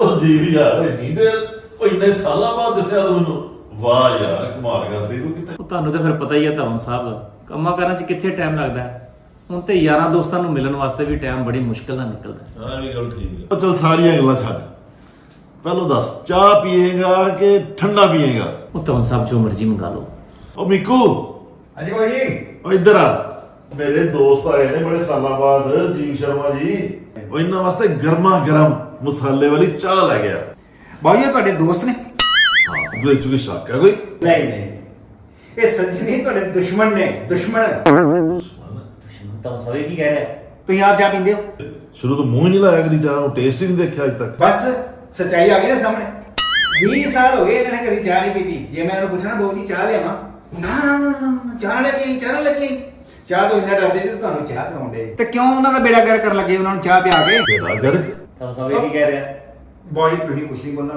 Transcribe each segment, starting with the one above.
ਉਹ ਜੀ ਵੀ ਯਾਰ ਇੰਨੀ ਦੇਰ ਉਹ ਇੰਨੇ ਸਾਲਾਂ ਬਾਅਦ ਦੱਸਿਆ ਤੂੰ ਮੈਨੂੰ। ਵਾਹ ਯਾਰ ਕਮਾਲ ਕਰਦੀ ਤੂੰ ਕਿਤੇ ਉਹ ਤੁਹਾਨੂੰ ਤਾਂ ਫਿਰ ਪਤਾ ਹੀ ਹੈ ਧਰਮ ਸਾਹਿਬ ਕੰਮਾਂ ਕਾਰਾਂ 'ਚ ਕਿੱਥੇ ਟਾਈਮ ਲੱਗਦਾ ਹੈ? ਹੁਣ ਤੇ ਯਾਰਾਂ ਦੋਸਤਾਂ ਨੂੰ ਮਿਲਣ ਵਾਸਤੇ ਵੀ ਟਾਈਮ ਬੜੀ ਮੁਸ਼ਕਲ ਨਾਲ ਨਿਕਲਦਾ ਹੈ। ਹਾਂ ਵੀ ਗੱਲ ਠੀਕ ਹੈ। ਉਹ ਚਲ ਸਾਰੀਆਂ ਗੱਲਾਂ ਛੱਡ। ਪਹਿਲਾਂ ਦੱਸ ਚਾਹ ਪੀਏਗਾ ਕਿ ਠੰਡਾ ਪੀਏਗਾ? ਉਹ ਧਰਮ ਸਾਹਿਬ ਜੋ ਮਰਜ਼ੀ ਮੰਗਾ ਲਓ। ਉਹ ਮਿੱਕੂ। ਹਾਂਜੀ ਭਾਈ ਉਹ ਇੱਧਰ ਆ। ਮੇਰੇ ਦੋਸਤ ਆਏ ਨੇ ਬੜੇ ਸਾਲਾਂ ਬਾਅਦ ਜੀਵ ਸ਼ਰਮਾ ਜੀ। ਉਹ ਇਹਨਾਂ ਵਾਸਤੇ ਗਰਮਾ ਗਰਮ ਮਸਾਲੇ ਵਾਲੀ ਚਾਹ ਲੈ ਗਿਆ। ਭਾਈ ਇਹ ਤੁਹਾਡੇ ਦੋਸਤ ਨੇ? ਹਾਂ ਕੋਈ ਸ਼ੱਕ ਹੈ ਕੋਈ? ਨਹੀਂ ਨਹੀਂ ਨਹੀਂ। ਇਹ ਸੱਜਣੀ ਤੁਹਾਡੇ ਦੁਸ਼ਮਣ ਨੇ ਦੁਸ਼ਮਣ। ਧਰਮ ਸਾਹਿਬ ਇਹ ਕੀ ਕਹਿ ਰਿਹਾ। ਤੁਸੀਂ ਆਪ ਚਾਹ ਪੀਂਦੇ ਹੋ? ਸ਼ੁਰੂ ਤੋਂ ਮੂੰਹ ਹੀ ਨਹੀਂ ਲਾਇਆ ਕਦੀ ਚਾਹ ਨੂੰ ਟੇਸਟ ਹੀ ਨਹੀਂ ਦੇਖਿਆ ਅਜ ਤੱਕ। ਬਸ ਸੱਚਾਈ ਆ ਗਈ ਨਾ ਸਾਹਮਣੇ। 20 ਸਾਲ ਹੋ ਗਏ ਇਹਨਾਂ ਨੇ ਕਦੀ ਚਾਹ ਨਹੀਂ ਪੀਤੀ। ਜੇ ਮੈਂ ਇਹਨਾਂ ਨੂੰ ਪੁੱਛਣਾ ਬਾਬੂ ਜੀ ਚਾਹ ਲਿਆਵਾਂ? ਨਾ ਨਾ, ਨਾ, ਨਾ, ਚਾਹ ਲੱਗੀ ਚਾਹ ਲੱਗੀ। ਚਾਹ ਤੋਂ ਇੰਨਾ ਡਰਦੇ ਜੇ ਤੁਹਾਨੂੰ ਚਾਹ ਪਿਆਉਂਦੇ ਤੇ ਕਿਉਂ ਉਹਨਾਂ ਦਾ ਬੇੜਾ ਗਰ ਕਰਨ ਲੱਗੇ ਉਹਨਾਂ ਨੂੰ ਚਾਹ ਪਿਆ ਕੇ? ਗਰਕ ਧਰਮ ਸਾਹਿਬ ਇਹ ਕੀ ਕਹਿ ਰਿਹਾ? ਬਾਈ ਤੁਸੀਂ ਕੁਛ ਨਹੀਂ ਬੋਲਣਾ।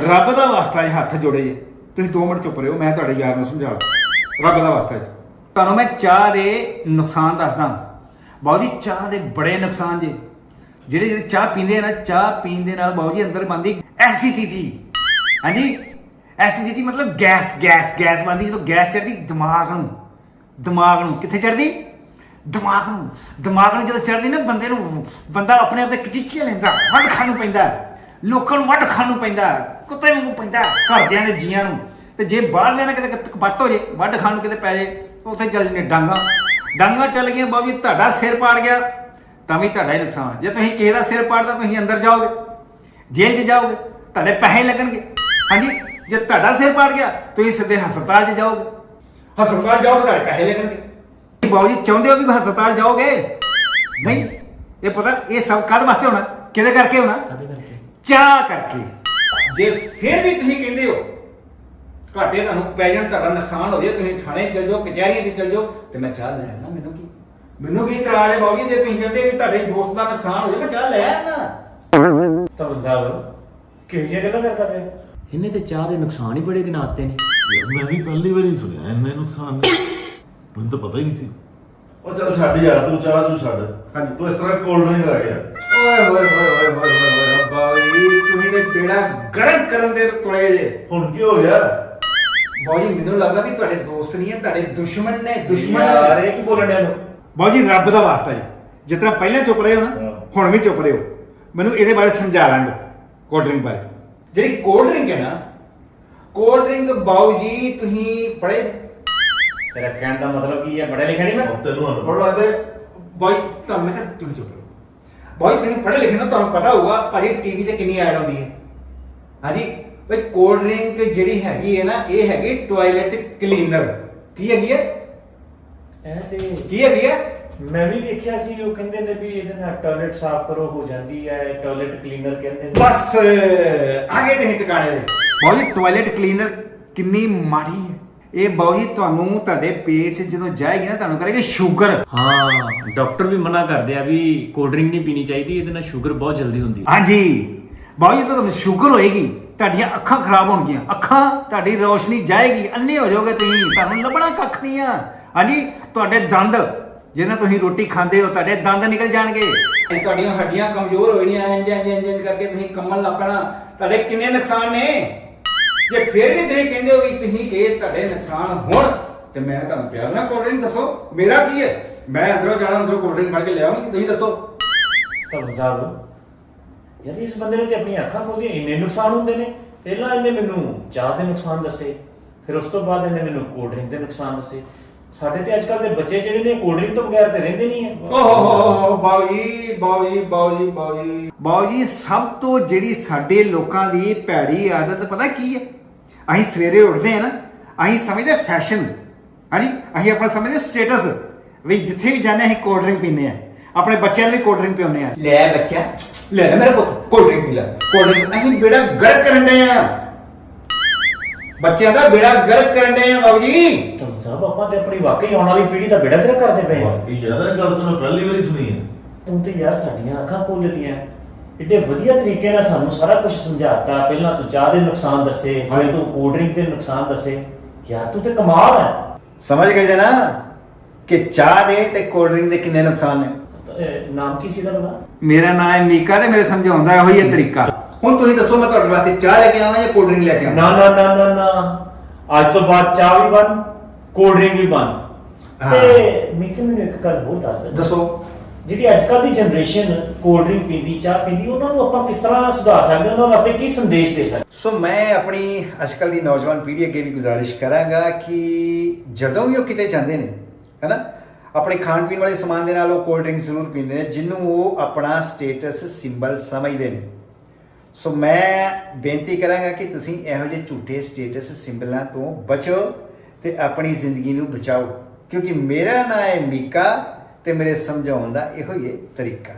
ਰੱਬ ਦਾ ਵਾਸਤਾ ਹੈ ਹੱਥ ਜੋੜੇ ਜੇ। ਤੁਸੀਂ 2 ਮਿੰਟ ਚੁੱਪ ਰਹੋ ਮੈਂ ਤੁਹਾਡੇ ਯਾਰ ਨੂੰ ਸਮਝਾ ਰੱਬ ਦਾ ਵਾਸਤਾ ਹੈ ਤੁਹਾਨੂੰ ਮੈਂ ਚਾਹ ਦੇ ਨੁਕਸਾਨ ਦੱਸਦਾ। ਬਾਊ ਜੀ ਚਾਹ ਦੇ ਬੜੇ ਨੁਕਸਾਨ ਜੇ। ਜਿਹੜੇ ਜਿਹੜੇ ਚਾਹ ਪੀਂਦੇ ਆ ਨਾ ਚਾਹ ਪੀਣ ਦੇ ਨਾਲ ਬਾਊ ਜੀ ਅੰਦਰ ਬੰਦੀ ਐਸਿਡਿਟੀ ਹਾਂਜੀ? ਐਸਿਡਿਟੀ ਮਤਲਬ ਗੈਸ ਗੈਸ ਗੈਸ ਬੰਦੀ ਜਦੋਂ ਗੈਸ ਚੜਦੀ ਦਿਮਾਗ ਨੂੰ। ਦਿਮਾਗ ਨੂੰ ਕਿੱਥੇ ਚੜਦੀ ਦਿਮਾਗ ਨੂੰ। ਦਿਮਾਗ ਨੂੰ ਜਦੋਂ ਚੜਦੀ ਨਾ ਬੰਦੇ ਨੂੰ, ਬੰਦਾ ਆਪਣੇ ਆਪ ਤੇ ਕਚੀਚੀਆਂ ਲੈਂਦਾ, ਵੱਢ ਖਾਣ ਨੂੰ ਪੈਂਦਾ, ਲੋਕਾਂ ਨੂੰ ਵੱਢ ਖਾਣ ਨੂੰ ਪੈਂਦਾ, ਕੁੱਤੇ ਵਾਂਗੂ ਪੈਂਦਾ, ਘਰਦਿਆਂ ਦੇ ਜੀਆਂ ਨੂੰ। ਤੇ ਜੇ ਬਾਹਰ ਲੈਣਾ ਕਿਤੇ ਕਪੱਤ ਹੋ ਜੇ, ਵੱਢ ਖਾਣ ਨੂੰ ਕਿਤੇ ਪੈ ਜੇ ਉੱਥੇ ਚੱਲ ਜਨੇ ਡਾਂਗਾ। ਡਾਂਗਾ ਚੱਲ ਗਈਆਂ, ਬਾਬੀ, ਤੁਹਾਡਾ ਸਿਰ ਪਾੜ ਗਿਆ, ਤਾਂ ਵੀ ਤੁਹਾਡਾ ਹੀ ਨੁਕਸਾਨ ਜੇ ਤੁਸੀਂ ਕਿਸੇ ਦਾ ਸਿਰ ਪਾੜਦਾ ਤੁਸੀਂ ਅੰਦਰ ਜਾਓਗੇ, ਜੇਲ੍ਹ 'ਚ ਜਾਓਗੇ, ਤੁਹਾਡੇ ਪੈਸੇ ਲੱਗਣਗੇ। ਹਾਂਜੀ? ਜੇ ਤੁਹਾਡਾ ਸਿਰ ਪਾੜ ਗਿਆ, ਤੁਸੀਂ ਸਿੱਧੇ ਹਸਪਤਾਲ 'ਚ ਜਾਓਗੇ। ਹਸਪਤਾਲ ਜਾਓਗੇ ਤੁਹਾਡੇ ਪੈਸੇ ਲੱਗਣਗੇ ਬਾਬੂ ਜੀ ਚਾਹੁੰਦੇ ਹੋ ਵੀ ਹਸਪਤਾਲ ਜਾਓਗੇ? ਨਹੀਂ ਇਹ ਪਤਾ ਇਹ ਸਭ ਕਦ ਵਾਸਤੇ ਹੋਣਾ? ਕਿਹਦੇ ਕਰਕੇ ਹੋਣਾ? ਕਦੇ ਕਰਕੇ? ਚਾਹ ਕਰਕੇ। ਜੇ ਫਿਰ ਵੀ ਤੁਸੀਂ ਕਹਿੰਦੇ ਹੋ ਘਾਟੇ ਤੁਹਾਨੂੰ ਪੈ ਜਾਣ ਤੁਹਾਡਾ ਨੁਕਸਾਨ ਹੋ ਜਾਏ ਤੁਸੀਂ ਥਾਣੇ ਚਲ ਜਾਓ ਕਚਹਿਰੀਆਂ 'ਚ ਚਲ ਜਾਓ ਤੇ ਮੈਂ ਚਾਹ ਲੈ ਆਣਾ ਮੈਨੂੰ ਕੀ? ਮੈਨੂੰ ਕੀ ਇਤਰਾਜ਼ ਹੈ ਬਾਬੂ ਜੀ ਜੇ ਤੁਸੀਂ ਕਹਿੰਦੇ ਕਿ ਤੁਹਾਡੇ ਦੋਸਤ ਦਾ ਨੁਕਸਾਨ ਹੋ ਜਾਏ ਮੈਂ ਚਾਹ ਲੈ ਆਣਾ ਧਰਮ ਸਾਹਿਬ ਕਿਹੋ ਜਿਹੀਆਂ ਗੱਲਾਂ ਕਰਦਾ ਪਿਆ? ਇਹਨੇ ਤੇ ਚਾਹ ਦੇ ਨੁਕਸਾਨ ਹੀ ਬੜੇ ਗਿਣਾਤੇ ਨੇ। ਯਾਰ ਮੈਂ ਵੀ ਪਹਿਲੀ ਵਾਰੀ ਸੁਣਿਆ ਇੰਨੇ ਨੁਕਸਾਨ ਨੇ। ਮੈਨੂੰ ਤਾਂ ਪਤਾ ਹੀ ਨਹੀਂ ਸੀ। ਉਹ ਚੱਲ ਛੱਡ ਯਾਰ ਤੂੰ ਚਾਹ ਤੂੰ ਛੱਡ। ਹਾਂਜੀ। ਤੂੰ ਇਸ ਤਰ੍ਹਾਂ ਕੋਲਡ ਡਰਿੰਕ ਲੈ ਗਿਆ ਓਏ ਹੋਏ ਹੋਏ ਹੋਏ ਹੋਏ ਹੋਏ ਹੋਏ ਬਾਬੂ ਤੁਸੀਂ ਤੇ ਬੇੜਾ ਗਰਮ ਕਰਨ ਦੇ ਤੁਲੇ ਜੇ। ਹੁਣ ਕੀ ਹੋ ਗਿਆ? ਬਾਬੂ ਜੀ ਮੈਨੂੰ ਲੱਗਦਾ ਵੀ ਤੁਹਾਡੇ ਦੋਸਤ ਨਹੀਂ ਹੈ ਤੁਹਾਡੇ ਦੁਸ਼ਮਣ ਨੇ ਦੁਸ਼ਮਣ ਯਾਰ ਇਹ ਕੀ ਬੋਲਣ ਡਿਆ ਨੂੰ ਬਾਬੂ ਜੀ ਰੱਬ ਦਾ ਵਾਸਤਾ ਜੀ। ਜਿਸ ਤਰ੍ਹਾਂ ਪਹਿਲਾਂ ਚੁੱਪ ਰਹੇ ਹੋ ਨਾ। ਹੁਣ ਵੀ ਚੁੱਪ ਰਹੇ ਹੋ। ਮੈਨੂੰ ਇਹਦੇ ਬਾਰੇ ਸਮਝਾ ਦਿਓ ਕੋਲਡ ਡਰਿੰਕ ਬਾਰੇ। ਜਿਹੜੀ ਕੋਲਡ ਡਰਿੰਕ ਹੈ ਨਾ ਕੋਲਡ ਡਰਿੰਕ ਬਾਬੂ ਜੀ ਤੁਸੀਂ ਪੜ੍ਹੇ ਤੇਰਾ ਕਹਿਣ ਦਾ ਮਤਲਬ ਕੀ ਹੈ? ਬੜਾ ਲਿਖਿਆ ਨਹੀਂ ਮੈਂ? ਤੈਨੂੰ ਪੜ੍ਹ ਅਨੁਭਵ ਲੱਗਦੇ ਬਾਈ ਤੁਹਾਨੂੰ ਮੈਂ ਕਿਹਾ ਤੁਸੀਂ ਚੁੱਪ ਰਹੋ। ਬਾਈ ਤੁਸੀਂ ਪੜ੍ਹੇ ਲਿਖੇ ਨਾ ਤੁਹਾਨੂੰ ਪਤਾ ਹੋਊਗਾ ਭਾਜੀ ਟੀਵੀ ਤੇ ਕਿੰਨੀ ਐਡ ਆਉਂਦੀ ਹੈ। ਹਾਂਜੀ ਬਈ ਕੋਲਡ ਡਰਿੰਕ ਜਿਹੜੀ ਹੈਗੀ ਹੈ ਨਾ ਇਹ ਹੈਗੀ ਟਾਇਲਟ ਕਲੀਨਰ ਕੀ ਹੈਗੀ ਹੈ? ਇਹ ਤੇ ਕੀ ਹੈਗੀ ਹੈ? ਮੈਂ ਵੀ ਵੇਖਿਆ ਸੀ ਉਹ ਕਹਿੰਦੇ ਨੇ ਵੀ ਇਹਦੇ ਨਾਲ ਟਾਇਲਟ ਸਾਫ਼ ਕਰੋ ਹੋ ਜਾਂਦੀ ਹੈ ਟਾਇਲਟ ਕਲੀਨਰ ਕਹਿੰਦੇ ਨੇ। ਬਸ ਆਗੇ ਤੇ ਟਿਕਾਣੇ ਦੇ। ਬਾਊ ਜੀ ਟਾਇਲਟ ਕਲੀਨਰ ਕਿੰਨੀ ਮਾੜੀ ਹੈ। ਇਹ ਬਾਊ ਜੀ ਤੁਹਾਨੂੰ ਤੁਹਾਡੇ ਪੇਟ 'ਚ ਜਦੋਂ ਜਾਏਗੀ ਨਾ ਤੁਹਾਨੂੰ ਕਰੇਗੀ ਸ਼ੂਗਰ। ਹਾਂ ਡਾਕਟਰ ਵੀ ਮਨਾ ਕਰਦੇ ਆ ਵੀ ਕੋਲਡ ਡਰਿੰਕ ਨਹੀਂ ਪੀਣੀ ਚਾਹੀਦੀ ਇਹਦੇ ਨਾਲ ਸ਼ੂਗਰ ਬਹੁਤ ਜਲਦੀ ਹੁੰਦੀ ਹੈ। ਹਾਂਜੀ। ਬਾਊ ਜੀ ਜਦੋਂ ਤੁਹਾਨੂੰ ਸ਼ੂਗਰ ਹੋਏਗੀ ਤੁਹਾਡੀਆਂ ਅੱਖਾਂ ਖਰਾਬ ਹੋਣਗੀਆਂ। ਅੱਖਾਂ ਤੁਹਾਡੀ ਰੋਸ਼ਨੀ ਜਾਏਗੀ ਅੰਨੇ ਹੋ ਜਾਓਗੇ ਤੁਸੀਂ ਤੁਹਾਨੂੰ ਲੱਭਣਾ ਕੱਖ ਨਹੀਂ ਆ। ਹਾਂਜੀ ਤੁਹਾਡੇ ਦੰਦ ਜਿਹਨਾਂ ਤੁਸੀਂ ਰੋਟੀ ਖਾਂਦੇ ਹੋ ਤੁਹਾਡੇ ਦੰਦ ਨਿਕਲ ਜਾਣਗੇ। ਇਹ ਤੁਹਾਡੀਆਂ ਹੱਡੀਆਂ ਕਮਜ਼ੋਰ ਹੋ ਜਾਣੀਆਂ ਇੰਜ ਇੰਜ ਇੰਜ ਇੰਜ ਕਰਕੇ ਤੁਸੀਂ ਕੰਮਣ ਲੱਪਣਾ ਤੁਹਾਡੇ ਕਿੰਨੇ ਨੁਕਸਾਨ ਨੇ? ਜੇ ਫਿਰ ਵੀ ਤੁਸੀਂ ਕਹਿੰਦੇ ਹੋ ਵੀ ਤੁਸੀਂ ਕਿ ਤੁਹਾਡੇ ਨੁਕਸਾਨ ਹੋਣ ਤੇ ਮੈਂ ਤੁਹਾਨੂੰ ਪਿਆਰ ਨਾਲ ਕੋਲਡ ਡਰਿੰਕ ਦੱਸੋ ਮੇਰਾ ਕੀ ਹੈ? ਮੈਂ ਅੰਦਰੋਂ ਜਾਣਾ ਅੰਦਰੋਂ ਕੋਲਡ ਡਰਿੰਕ ਫੜ ਕੇ ਲਿਆਉਂਗੀ ਤੁਸੀਂ ਦੱਸੋ। ਧਰਮ ਸਾਹਿਬ ਯਾਰ ਇਸ ਬੰਦੇ ਨੇ ਤੇ ਆਪਣੀਆਂ ਅੱਖਾਂ ਖੋਲੀਆਂ ਇੰਨੇ ਨੁਕਸਾਨ ਹੁੰਦੇ ਨੇ। ਪਹਿਲਾਂ ਇਹਨੇ ਮੈਨੂੰ ਚਾਹ ਦੇ ਨੁਕਸਾਨ ਦੱਸੇ ਫਿਰ ਉਸ ਤੋਂ ਬਾਅਦ ਇਹਨੇ ਮੈਨੂੰ ਕੋਲਡ ਡਰਿੰਕ ਦੇ ਨੁਕਸਾਨ ਦੱਸੇ। ਸਾਡੇ ਤੇ ਅੱਜਕੱਲ ਦੇ ਬੱਚੇ ਜਿਹੜੇ ਨੇ ਕੋਲਡ ਡਰਿੰਕ ਤੋਂ ਬਗੈਰ ਤੇ ਰਹਿੰਦੇ ਨਹੀਂ ਹੈ। ਓਹ ਬਾਊ ਜੀ ਬਾਊ ਜੀ ਬਾਊ ਜੀ ਬਾਊ ਜੀ ਬਾਊ ਜੀ ਸਭ ਤੋਂ ਜਿਹੜੀ ਸਾਡੇ ਲੋਕਾਂ ਦੀ ਭੈੜੀ ਆਦਤ ਪਤਾ ਕੀ ਹੈ? ਅਸੀਂ ਸਵੇਰੇ ਉੱਠਦੇ ਆ ਨਾ ਅਸੀਂ ਸਮਝਦੇ ਫੈਸ਼ਨ ਹਾਂਜੀ ਅਸੀਂ ਆਪਣਾ ਸਮਝਦੇ ਸਟੇਟਸ ਵੀ ਜਿੱਥੇ ਵੀ ਜਾਂਦੇ ਹਾਂ ਅਸੀਂ ਕੋਲਡ ਡਰਿੰਕ ਪੀਂਦੇ ਆ ਆਪਣੇ ਬੱਚਿਆਂ ਨੂੰ ਵੀ ਕੋਲਡ ਡਰਿੰਕ ਪਿਆਉਂਦੇ ਆ ਲੈ ਬੱਚਾ ਲੈ ਲੈ ਮੇਰਾ ਪੁੱਤ ਕੋਲਡ ਡਰਿੰਕ ਪੀ ਲੈ। ਕੋਲਡ ਡਰਿੰਕ ਅਸੀਂ ਬੇੜਾ ਗਰਕ ਕਰਨ ਦੇ ਆ ਬੱਚਿਆਂ ਦਾ ਬੇੜਾ ਗਰਕ ਕਰਨ ਦੇ ਆ ਬਾਊ ਜੀ ਸਾਹਿਬ ਆਪਾਂ ਤੇ ਆਪਣੀ ਵਾਕਈ ਆਉਣ ਵਾਲੀ ਪੀੜ੍ਹੀ ਦਾ ਬੇੜਾ ਤੇਰਾ ਕਰਦੇ ਪਏ ਹਾਂ ਵਾਕਈ ਯਾਰ ਇਹ ਗੱਲ ਤਾਂ ਮੈਂ ਪਹਿਲੀ ਵਾਰੀ ਸੁਣੀ ਹੈ ਤੂੰ ਤੇ ਯਾਰ ਸਾਡੀਆਂ ਅੱਖਾਂ ਖੋਲ ਦਿੱਤੀਆਂ ਏਡੇ ਵਧੀਆ ਤਰੀਕੇ ਨਾਲ ਸਾਨੂੰ ਸਾਰਾ ਕੁਝ ਸਮਝਾਤਾ। ਪਹਿਲਾਂ ਤੂੰ ਚਾਹ ਦੇ ਨੁਕਸਾਨ ਦੱਸੇ ਫਿਰ ਤੂੰ ਕੋਲਡ ਡਰਿੰਕ ਦੇ ਨੁਕਸਾਨ ਦੱਸੇ। ਯਾਰ ਤੂੰ ਤੇ ਕਮਾਲ ਹੈ ਸਮਝ ਗਏ ਜੇ ਨਾ ਕਿ ਚਾਹ ਦੇ ਤੇ ਕੋਲਡ ਡਰਿੰਕ ਦੇ ਕਿੰਨੇ ਨੁਕਸਾਨ ਨੇ? ਨਾਮ ਕੀ ਸੀ ਦਾ ਬਣਾ ਮੇਰਾ ਨਾਮ ਹੈ ਮੀਕਾ ਤੇ ਮੇਰੇ ਸਮਝਾਉਣ ਦਾ ਇਹੋ ਹੀ ਹੈ ਤਰੀਕਾ। ਹੁਣ ਤੁਸੀਂ ਦੱਸੋ ਮੈਂ ਤੁਹਾਡੇ ਵਾਸਤੇ ਚਾਹ ਲੈ ਕੇ ਆਵਾਂ ਜਾਂ ਕੋਲਡ ਡਰਿੰਕ ਲੈ ਕੇ ਨਾ ਆਵਾਂ? ਨਾ ਨਾ ਨਾ ਨਾ ਅੱਜ ਤੋਂ ਬਾਅਦ ਚਾਹ ਵੀ ਬੰਦ ਕੋਲਡ ਡਰਿੰਕ ਵੀ ਬੰਦ। ਹਾਂ। ਤੇ ਮਿੱਕ ਮੈਨੂੰ ਇੱਕ ਗੱਲ ਹੋਰ ਦੱਸ। ਦੱਸੋ। ਜਿਹੜੀ ਅੱਜ ਕੱਲ੍ਹ ਦੀ ਜਨਰੇਸ਼ਨ ਕੋਲਡ ਡਰਿੰਕ ਪੀਂਦੀ ਚਾਹ ਪੀਂਦੀ ਉਹਨਾਂ ਨੂੰ ਆਪਾਂ ਕਿਸ ਤਰ੍ਹਾਂ ਸੁਧਾਰ ਸਕਦੇ ਹਾਂ ਉਹਨਾਂ ਵਾਸਤੇ ਕੀ ਸੰਦੇਸ਼ ਦੇ ਸਕਦੇ? ਸੋ ਮੈਂ ਆਪਣੀ ਅੱਜਕੱਲ ਦੀ ਨੌਜਵਾਨ ਪੀੜ੍ਹੀ ਅੱਗੇ ਵੀ ਗੁਜ਼ਾਰਿਸ਼ ਕਰਾਂਗਾ ਕਿ ਜਦੋਂ ਵੀ ਉਹ ਕਿਤੇ ਜਾਂਦੇ ਨੇ ਹੈਨਾ ਆਪਣੇ ਖਾਣ ਪੀਣ ਵਾਲੇ ਸਮਾਨ ਦੇ ਨਾਲ ਉਹ ਕੋਲਡ ਡਰਿੰਕ ਜ਼ਰੂਰ ਪੀਂਦੇ ਨੇ ਜਿਹਨੂੰ ਉਹ ਆਪਣਾ ਸਟੇਟਸ ਸਿੰਬਲ ਸਮਝਦੇ ਨੇ। ਸੋ ਮੈਂ ਬੇਨਤੀ ਕਰਾਂਗਾ ਕਿ ਤੁਸੀਂ ਇਹੋ ਜਿਹੇ ਝੂਠੇ ਸਟੇਟਸ ਸਿੰਬਲਾਂ ਤੋਂ ਬਚੋ। ਤੇ ਆਪਣੀ ਜ਼ਿੰਦਗੀ ਨੂੰ ਬਚਾਓ। ਕਿਉਂਕਿ ਮੇਰਾ ਨਾਂ ਹੈ ਮੀਕਾ ਤੇ ਮੇਰੇ ਸਮਝਾਉਣ ਦਾ ਇਹੋ ਹੀ ਹੈ ਤਰੀਕਾ।